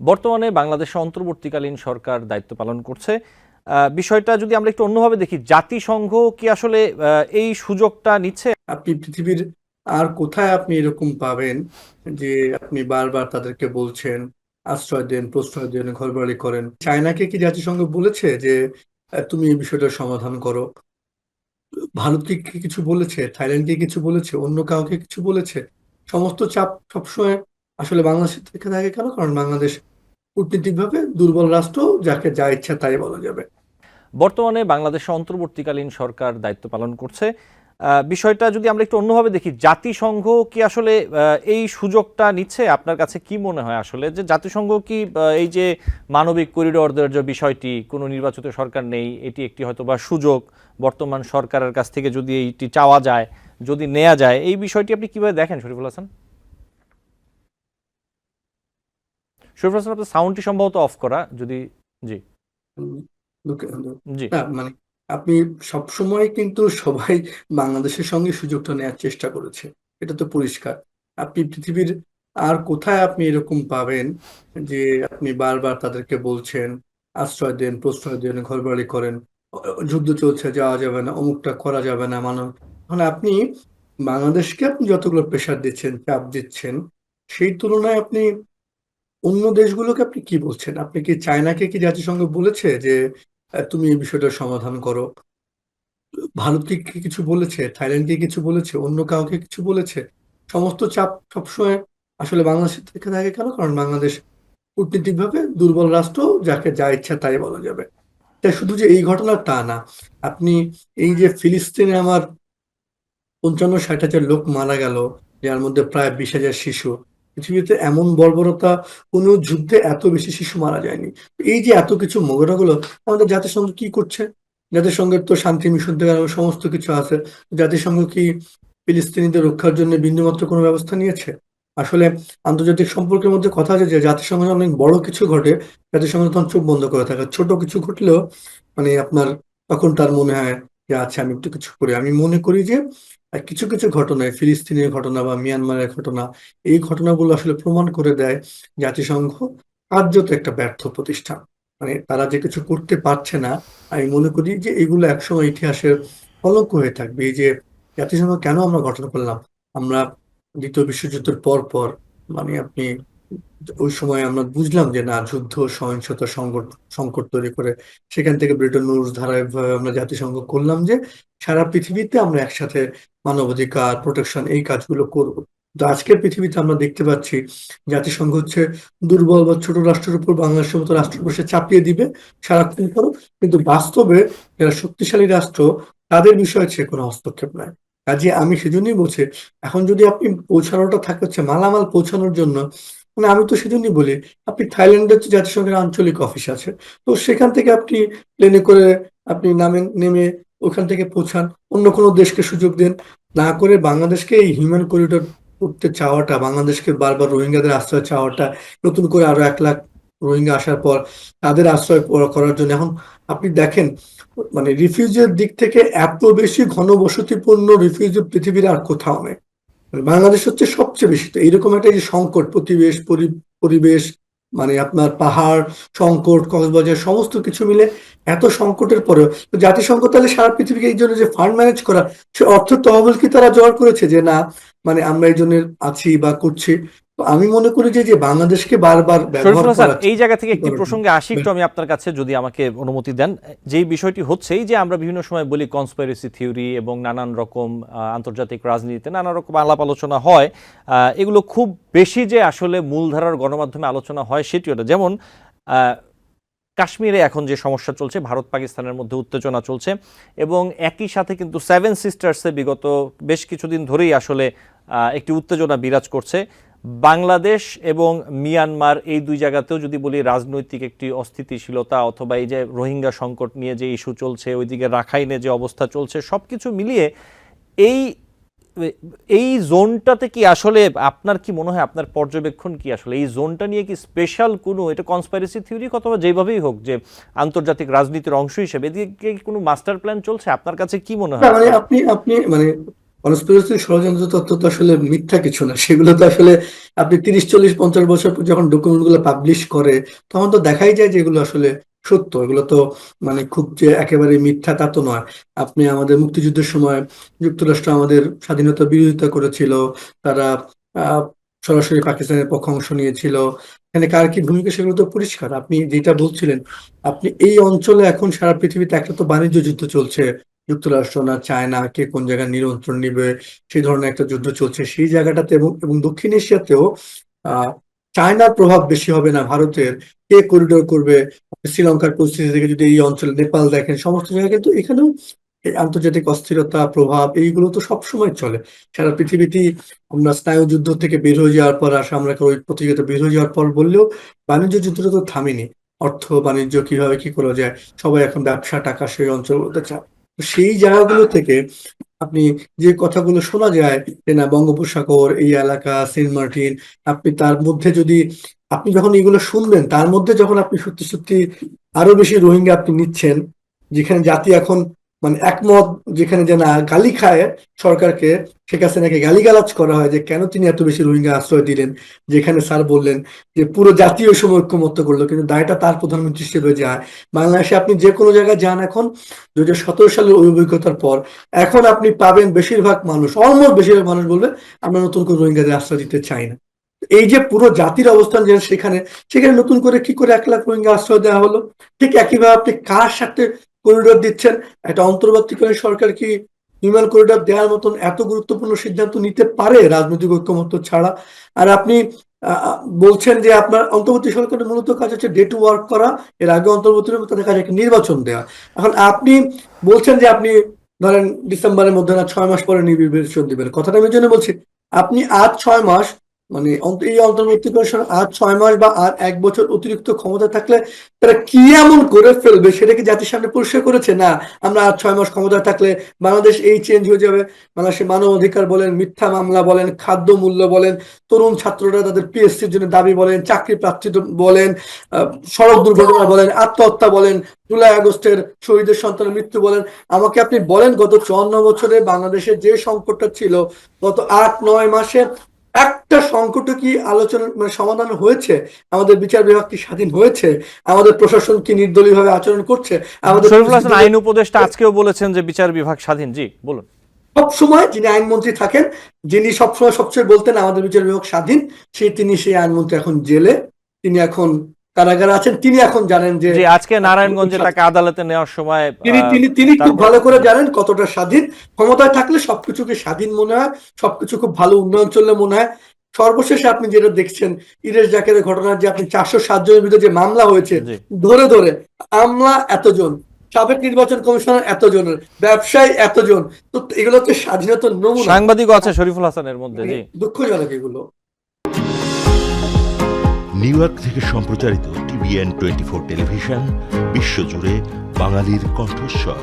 বর্তমানে বাংলাদেশে অন্তর্বর্তীকালীন সরকার দায়িত্ব পালন করছে। বিষয়টা যদি আমরা একটু অন্যভাবে দেখি, জাতিসংঘ কি আসলে এই সুযোগটা নিচ্ছে? আপনি পৃথিবীর আর কোথায় আপনি এরকম পাবেন যে আপনি বারবার তাদেরকে বলছেন, আশ্রয় দেন, প্রশ্রয় দেন, ঘরবাড়ি করেন? চায়নাকে কি জাতিসংঘ বলেছে যে তুমি এই বিষয়টা সমাধান করো? ভারতকে কি কিছু বলেছে? থাইল্যান্ডকে কিছু বলেছে? অন্য কাউকে কিছু বলেছে? সমস্ত চাপ সবসময় আসলে বাংলাদেশের থেকে থাকে কেন? কারণ বাংলাদেশ কূটনীতিকভাবে দুর্বল রাষ্ট্র যাকে যা ইচ্ছা তাই বলা যাবে। বর্তমানে বাংলাদেশে অন্তর্বর্তীকালীন সরকার দায়িত্ব পালন করছে। বিষয়টা যদি আমরা একটু অন্যভাবে দেখি, জাতিসংঘ কি আসলে এই সুযোগটা নিচ্ছে? আপনার কাছে কি মনে হয় আসলে যে জাতিসংঘ কি এই যে মানবিক করিডোরদের যে বিষয়টি, কোনো নির্বাচিত সরকার নেই, এটি একটি হয়তো বা সুযোগ, বর্তমান সরকারের কাছ থেকে যদি এইটি চাওয়া যায়, যদি নেওয়া যায়, এই বিষয়টি আপনি কীভাবে দেখেন শরীফুল হাসান? শরীফুল হাসান আপনার সাউন্ডটি সম্ভবত অফ করা যদি জি। জি। না মানে আপনি সবসময় কিন্তু সবাই বাংলাদেশের সঙ্গে সুযোগটা নেওয়ার চেষ্টা করেছে এটা তো পরিষ্কার। আপনি পৃথিবীর আর কোথায় আপনি এরকম পাবেন যে আপনি বারবার তাদেরকে বলছেন আশ্রয় দেন প্রশ্রয় দেন ঘরবাড়ি করেন যুদ্ধ চলছে যাওয়া যাবে না অমুকটা করা যাবে না মানব মানে আপনি বাংলাদেশকে আপনি যতগুলো প্রেশার দিচ্ছেন চাপ দিচ্ছেন সেই তুলনায় আপনি অন্য দেশগুলোকে আপনি কি বলছেন? আপনি কি চায়নাকে কি জাতিসংঘ বলেছে যে তুমি এই বিষয়টা সমাধান করো? ভারতকে কি কিছু বলেছে? থাইল্যান্ডকে কিছু বলেছে? অন্য কাউকে কিছু বলেছে? সমস্ত চাপ সবসময় আসলে বাংলাদেশের থেকে থাকে কেন? কারণ বাংলাদেশ কূটনীতিকভাবে দুর্বল রাষ্ট্র, যাকে যা ইচ্ছা তাই বলা যাবে। তাই শুধু যে এই ঘটনা তা না, আপনি এই যে ফিলিস্তিনে আমার পঞ্চান্ন ষাট হাজার লোক মারা গেল, যার মধ্যে প্রায় বিশ হাজার শিশু পৃথিবীতে এমন বর্বরতা কোনো যুদ্ধে এত বেশি শিশু মারা যায়নি। এই যে এত কিছু মোগরাগুলো, আমাদের জাতিসংঘ কি করছে? জাতিসংঘের তো শান্তি মিশন থেকে সমস্ত কিছু আছে। জাতিসংঘ কি ফিলিস্তিনিদের রক্ষার জন্য বিন্দুমাত্র কোনো ব্যবস্থা নিয়েছে? আসলে আন্তর্জাতিক সম্পর্কের মধ্যে কথা আছে যে জাতিসংঘে অনেক বড় কিছু ঘটে, জাতিসংঘ তখন চোখ বন্ধ করে থাকে। ছোট কিছু ঘটলেও মানে আপনার তখন তার মনে হয় যে আচ্ছা আমি একটু কিছু করি। আমি মনে করি যে কিছু কিছু ঘটনায় ফিলিস্তিনের ঘটনা বা মিয়ানমারের ঘটনা, এই ঘটনাগুলো আসলে প্রমাণ করে দেয় জাতিসংঘ কার্যত একটা ব্যর্থ প্রতিষ্ঠান। মানে তারা যে কিছু করতে পারছে না, আমি মনে করি যে এগুলো একসময় ইতিহাসের কলঙ্ক হয়ে থাকবে। এই যে জাতিসংঘ কেন আমরা গঠন করলাম? আমরা দ্বিতীয় বিশ্বযুদ্ধের পর পর মানে আপনি ওই সময় আমরা বুঝলাম যে না, যুদ্ধ, সহিংসতা, সংকট সংকট তৈরি করে সেখান থেকে ব্রিটেন রুলস ধারায় আমরা জাতিসংঘ করলাম যে সারা পৃথিবীতে আমরা একসাথে মানবাধিকার প্রোটেকশন এই কাজগুলো করব। তো আজকের পৃথিবীতে আমরা দেখতে পাচ্ছি জাতিসংঘ হচ্ছে দুর্বল বা ছোট রাষ্ট্রের উপর বাংলাদেশের মতো রাষ্ট্রের উপর সে চাপিয়ে দিবে সারাক্ষণ করো। কিন্তু বাস্তবে যারা শক্তিশালী রাষ্ট্র, তাদের বিষয়ে সে কোনো হস্তক্ষেপ নাই। কাজে আমি সেজন্যই বলছি, এখন যদি আপনি পৌঁছানোটা থাকে হচ্ছে মালামাল পৌঁছানোর জন্য মানে আমি তো সেজন্যই বলি, আপনি থাইল্যান্ডের জাতিসংঘের আঞ্চলিক অফিস আছে, তো সেখান থেকে আপনি প্লেনে করে আপনি নামেন নেমে ওখান থেকে পৌঁছান, অন্য কোনো দেশকে সুযোগ দেন। না করে বাংলাদেশকে এই হিউম্যান করিডোর করতে চাওয়াটা, বাংলাদেশকে বারবার রোহিঙ্গাদের আশ্রয় চাওয়াটা, নতুন করে আরও এক লাখ রোহিঙ্গা আসার পর তাদের আশ্রয় করার জন্য। এখন আপনি দেখেন মানে রিফিউজের দিক থেকে এত বেশি ঘনবসতিপূর্ণ রিফিউজি পৃথিবীর আর কোথাও নেই। বাংলাদেশ হচ্ছে সবচেয়ে বেশি তো এইরকম একটা যে সংকট প্রতিবেশ পরি- পরিবেশ মানে আপনার পাহাড়, সংকট, কক্সবাজার সমস্ত কিছু মিলে এত সংকটের পরেও জাতিসংঘ তাহলে সারা পৃথিবীকে এই জন্য যে ফান্ড ম্যানেজ করা, সে অর্থ তহবিল কি তারা জোগাড় করেছে যে না মানে আমরা এই জন্য আছি বা করছি? আমি মনে করি যে বাংলাদেশকে বারবার এই জায়গা থেকে একটি প্রসঙ্গে আসি একটু আমি আপনার কাছে যদি আমাকে অনুমতি দেন। যেই বিষয়টি হচ্ছে এই যে আমরা বিভিন্ন সময় বলি কনস্পাইরেসি থিওরি এবং নানান রকম আন্তর্জাতিক রাজনীতিতে নানা রকম আলাপ আলোচনা হয় এগুলো খুব বেশি যে আসলে মূলধারার গণমাধ্যমে আলোচনা হয় সেটিও না। যেমন আহ, কাশ্মীরে এখন যে সমস্যা চলছে ভারত পাকিস্তানের মধ্যে উত্তেজনা চলছে এবং একই সাথে কিন্তু সেভেন সিস্টার্সে বিগত বেশ কিছুদিন ধরেই আসলে আহ, একটি উত্তেজনা বিরাজ করছে। বাংলাদেশ এবং মিয়ানমার এই দুই জায়গাতেও যদি বলি রাজনৈতিক একটি অস্থিতিশীলতা অথবা এই যে রোহিঙ্গা সংকট নিয়ে যে ইস্যু চলছে, ওইদিকে রাখাইনে যে অবস্থা চলছে, সবকিছু মিলিয়ে এই এই জোনটাতে কি আসলে আপনার কি মনে হয়, আপনার পর্যবেক্ষণ কি আসলে? এই জোনটা নিয়ে কি স্পেশাল কোনো, এটা কনস্পাইরেসি থিওরি অথবা যেভাবেই হোক যে আন্তর্জাতিক রাজনীতির অংশ হিসেবে, এদিকে কোনো মাস্টার প্ল্যান চলছে? আপনার কাছে কি মনে হয়? মানে আপনি আপনি মানে কনস্পিরেসি ষড়যন্ত্র তত্ত্ব তো আসলে মিথ্যা কিছু না। সেগুলো তো আসলে আপনি তিরিশ, চল্লিশ, পঞ্চাশ বছর পর যখন ডকুমেন্টগুলো পাবলিশ করে, তখন তো দেখাই যায় যে এগুলো আসলে সত্য। এগুলো তো মানে খুব যে একেবারে মিথ্যা তা তো নয়। আপনি আমাদের মুক্তিযুদ্ধের সময় যুক্তরাষ্ট্র আমাদের স্বাধীনতা বিরোধিতা করেছিল, তারা সরাসরি পাকিস্তানের পক্ষে অংশ নিয়েছিল। এখানে কার কি ভূমিকা সেগুলো তো পরিষ্কার। আপনি যেটা বলছিলেন, আপনি এই অঞ্চলে এখন সারা পৃথিবীতে একটা তো বাণিজ্য যুদ্ধ চলছে। যুক্তরাষ্ট্র না চায়না, কে কোন জায়গায় নিয়ন্ত্রণ নিবে, সেই ধরনের একটা যুদ্ধ চলছে সেই জায়গাটাতে এবং এবং দক্ষিণ এশিয়াতেও চায়নার প্রভাব বেশি হবে না ভারতের। কে করিডোর করবে? শ্রীলঙ্কার পরিস্থিতি থেকে যদি এই অঞ্চলে নেপাল দেখেন, সমস্ত জায়গায় কিন্তু এখানেও আন্তর্জাতিক অস্থিরতা, প্রভাব এইগুলো তো সবসময় চলে। সারা পৃথিবীতেই আমরা স্নায়ুযুদ্ধ থেকে বের হয়ে যাওয়ার পর আসা, আমরা ওই প্রতিযোগিতা বের হয়ে যাওয়ার পর বললেও বাণিজ্য যুদ্ধটা তো থামেনি। অর্থ, বাণিজ্য কীভাবে কি করা যায়? সবাই এখন ব্যবসা, টাকা সেই অঞ্চলগুলোতে চায় সেই জায়গাগুলো থেকে আপনি যে কথাগুলো শোনা যায় যে না, বঙ্গোপসাগর, এই এলাকা, সেন্ট মার্টিন, আপনি তার মধ্যে যদি, আপনি যখন এগুলো শুনবেন, তার মধ্যে যখন আপনি সত্যি সত্যি আরও বেশি রোহিঙ্গা আপনি নিচ্ছেন, যেখানে জাতি এখন মানে একমত যেখানে যে না, গালি খায় সরকারকে, শেখ হাসিনাকে গালিগালাজ করা হয় যে কেন তিনি এত বেশি রোহিঙ্গা আশ্রয় দিলেন, যেখানে স্যার বললেন যে পুরো জাতীয় সময় ঐক্যমত্য করল, কিন্তু দায়টা তার প্রধানমন্ত্রী হিসেবে যায়। বাংলাদেশে আপনি যে কোনো জায়গায় যান এখন, দুই হাজার সতেরো সালের অভিজ্ঞতার পর, এখন আপনি পাবেন বেশিরভাগ মানুষ অলমোস্ট বেশিরভাগ মানুষ বলবে, আমরা নতুন করে রোহিঙ্গাদের আশ্রয় দিতে চাই না। এই যে পুরো জাতির অবস্থান যে সেখানে সেখানে নতুন করে কি করে এক লাখ রোহিঙ্গা আশ্রয় দেওয়া হলো? ঠিক একইভাবে আপনি কার সাথে করিডোর দিচ্ছেন। একটা অন্তর্বর্তীকালীন সরকার কি হিউম্যান করিডোর দেওয়ার মতন এত গুরুত্বপূর্ণ সিদ্ধান্ত নিতে পারে রাজনৈতিক ঐক্যমত্য ছাড়া? আর আপনি বলছেন যে আপনার অন্তর্বর্তী সরকারের মূলত কাজ হচ্ছে ডে টু ওয়ার্ক করা, এর আগে অন্তর্বর্তী তাদের কাছে একটা নির্বাচন দেওয়া। এখন আপনি বলছেন যে আপনি ধরেন ডিসেম্বরের মধ্যে না ছয় মাস পরে নির্বাচন দিবেন। কথাটা আমি জন্য বলছি, আপনি আজ ছয় মাস মানে এই অন্তর্বর্তীকালীন সরকার আর ছয় মাস বা আর এক বছর অতিরিক্ত ক্ষমতা থাকলে তারা কি এমন করে ফেলবে সেটা কি জাতির সামনে পরিষ্কার করেছে? না, আমরা আর ছয় মাস ক্ষমতা থাকলে বাংলাদেশ এই চেঞ্জ হয়ে যাবে। বাংলাদেশে মানব অধিকার বলেন, মিথ্যা মামলা বলেন, খাদ্য মূল্য বলেন, তরুণ ছাত্ররা তাদের পিএসসির জন্য দাবি বলেন, চাকরি প্রার্থী বলেন সড়ক দুর্ঘটনা বলেন, আত্মহত্যা বলেন, জুলাই আগস্টের শহীদের সন্তানের মৃত্যু বলেন। আমাকে আপনি বলেন, গত চুয়ান্ন বছরে বাংলাদেশে যে সংকটটা ছিল, গত আট, নয় মাসে একটা সংকটও কি আলোচনা মানে সমাধান হয়েছে? আমাদের বিচার বিভাগ কি স্বাধীন হয়েছে? আমাদের প্রশাসন কি নির্দলীয় ভাবে আচরণ করছে? আমাদের আইন উপদেষ্টা আজকেও বলেছেন যে বিচার বিভাগ স্বাধীন। জি বলুন। সব সময় যিনি আইনমন্ত্রী থাকেন যিনি সবসময় সবচেয়ে বলতেন আমাদের বিচার বিভাগ স্বাধীন সেই তিনি সেই আইনমন্ত্রী এখন জেলে। তিনি এখন কারাগারে আছেন। তিনি এখন জানেন যে যে আজকে নারায়ণগঞ্জে তাকে আদালতে নেওয়ার সময় তিনি তিনি তিনি খুব ভালো করে জানেন কতটা স্বাধীন। ক্ষমতায় থাকলে সবকিছুকে স্বাধীন মনে হয় সবকিছু খুব ভালো উন্নয়ন চললে মনে হয়। সর্বশেষে আপনি যেটা দেখছেন ইরেশ জাকেরের ঘটনা যে আপনি চারশো সাত জনের বিরুদ্ধে যে মামলা হয়েছে ধরে ধরে আমলা এতজন সাবেক নির্বাচন কমিশনার এতজনের ব্যবসায়ী এতজন তো এগুলো হচ্ছে স্বাধীনতার নমুনা। সাংবাদিকও আছে শরীফুল হাসানের মধ্যে দুঃখজনক এগুলো। নিউ ইয়র্ক থেকে সম্প্রচারিত টিভিএন টোয়েন্টি ফোর টেলিভিশন বিশ্বজুড়ে বাঙালির কণ্ঠস্বর।